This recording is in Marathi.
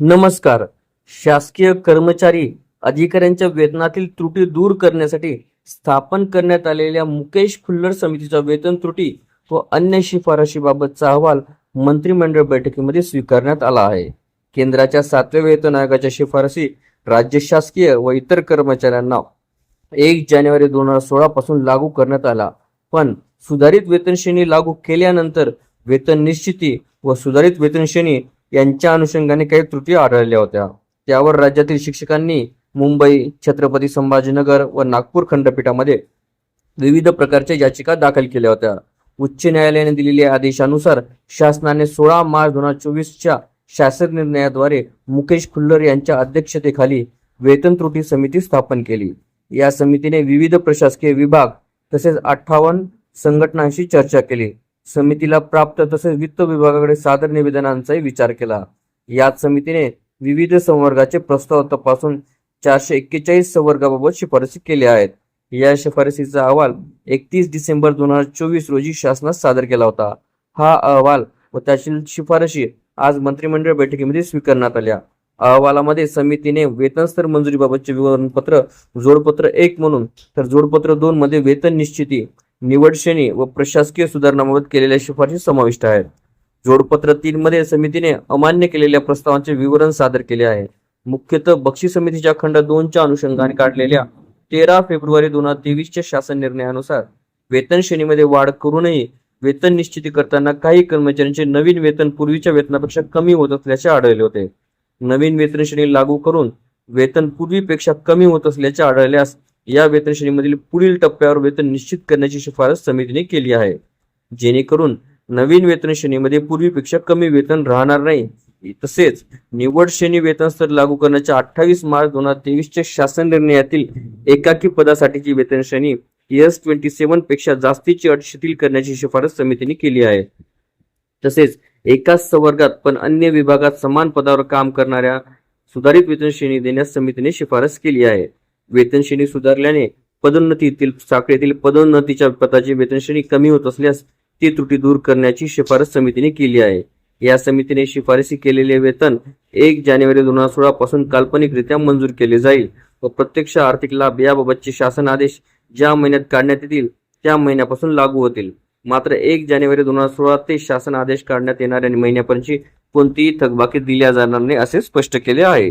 नमस्कार. शासकीय कर्मचारी अधिकाऱ्यांच्या वेतनातील त्रुटी दूर करण्यासाठी स्थापन करण्यात आलेल्या मुकेश खुल्लर समितीचा वेतन त्रुटी व अन्य शिफारशीबाबतचा अहवाल मंत्रिमंडळ बैठकीमध्ये स्वीकारण्यात आला आहे. केंद्राच्या सातव्या वेतन आयोगाच्या शिफारसी राज्य शासकीय व इतर कर्मचाऱ्यांना एक जानेवारी दोन हजार सोळा पासून लागू करण्यात आला. पण सुधारित वेतन श्रेणी लागू केल्यानंतर वेतन निश्चिती व सुधारित वेतन श्रेणी यांच्या अनुषंगाने काही त्रुटी आढळल्या होत्या. त्यावर राज्यातील शिक्षकांनी मुंबई छत्रपती संभाजीनगर व नागपूर खंडपीठामध्ये विविध प्रकारच्या याचिका दाखल केल्या होत्या. उच्च न्यायालयाने दिलेल्या आदेशानुसार शासनाने सोळा मार्च दोन हजार चोवीसच्या शासन निर्णयाद्वारे मुकेश खुल्लर यांच्या अध्यक्षतेखाली वेतन त्रुटी समिती स्थापन केली. या समितीने विविध प्रशासकीय विभाग तसेच अठ्ठावन्न संघटनांशी चर्चा केली. समितीला प्राप्त तसेच वित्त विभागाकडे सादर निवेदनांचाही विचार केला. याच समितीने विविध संवर्गाचे प्रस्ताव तपासून चारशे एक्केचाळीस संवर्गाबाबत शिफारसी केल्या आहेत. या शिफारसीचा अहवाल एकतीस डिसेंबर दोन हजार चोवीस रोजी शासनास सादर केला होता. हा अहवाल व त्यातील शिफारशी आज मंत्रिमंडळ बैठकीमध्ये स्वीकारण्यात आल्या. अहवालामध्ये समितीने वेतनस्तर मंजुरीबाबतचे विवरणपत्र जोडपत्र एक म्हणून तर जोडपत्र दोन मध्ये वेतन निश्चिती निवड श्रेणी व प्रशासकीय सुधारणाबाबत केलेल्या शिफारशी समाविष्ट आहेत. जोडपत्र तीन मध्ये समितीने अमान्य केलेल्या प्रस्तावांचे विवरण सादर केले आहे. मुख्यतः बक्षी समितीच्या खंड दोनच्या अनुषंगाने काढलेल्या तेरा फेब्रुवारी दोन हजार तेवीसच्या शासन निर्णयानुसार वेतन श्रेणीमध्ये वाढ करूनही वेतन निश्चिती करताना काही कर्मचाऱ्यांचे नवीन वेतन पूर्वीच्या वेतनापेक्षा कमी होत असल्याचे आढळले होते. नवीन वेतन श्रेणी लागू करून वेतन पूर्वीपेक्षा कमी होत असल्याचे आढळल्यास या वेतन श्रेणीमधील पुढील टप्प्यावर वेतन निश्चित करण्याची शिफारस समितीने केली आहे. जेणेकरून नवीन वेतन श्रेणीमध्ये पूर्वीपेक्षा कमी वेतन राहणार नाही. तसेच निवड श्रेणी वेतन स्तर लागू करण्याच्या अठ्ठावीस मार्च दोन हजार तेवीसच्या शासन निर्णयातील एकाकी पदासाठीची वेतन श्रेणी एस ट्वेंटी सेव्हनपेक्षा जास्तीची अट शिथिल करण्याची शिफारस समितीने केली आहे. तसेच एकाच संवर्गात पण अन्य विभागात समान पदावर काम करणाऱ्या सुधारित वेतन श्रेणी देण्यास समितीने शिफारस केली आहे. वेतनश्रेणी सुधारल्याने पदोन्नतीतील साखळीतील पदोन्नतीच्या पदाची वेतनश्रेणी कमी होत असल्यास ती त्रुटी दूर करण्याची शिफारस समितीने केली आहे. या समितीने शिफारसी केलेले वेतन एक जानेवारी दोन हजार सोळा पासून काल्पनिकरित्या मंजूर केले जाईल व प्रत्यक्ष आर्थिक लाभ याबाबतचे शासन आदेश ज्या महिन्यात काढण्यात येतील त्या महिन्यापासून लागू होतील. मात्र एक जानेवारी दोन हजार सोळा ते शासन आदेश काढण्यात येणाऱ्या महिन्यापर्यंतची कोणतीही थकबाकी दिल्या जाणार नाही असे स्पष्ट केले आहे.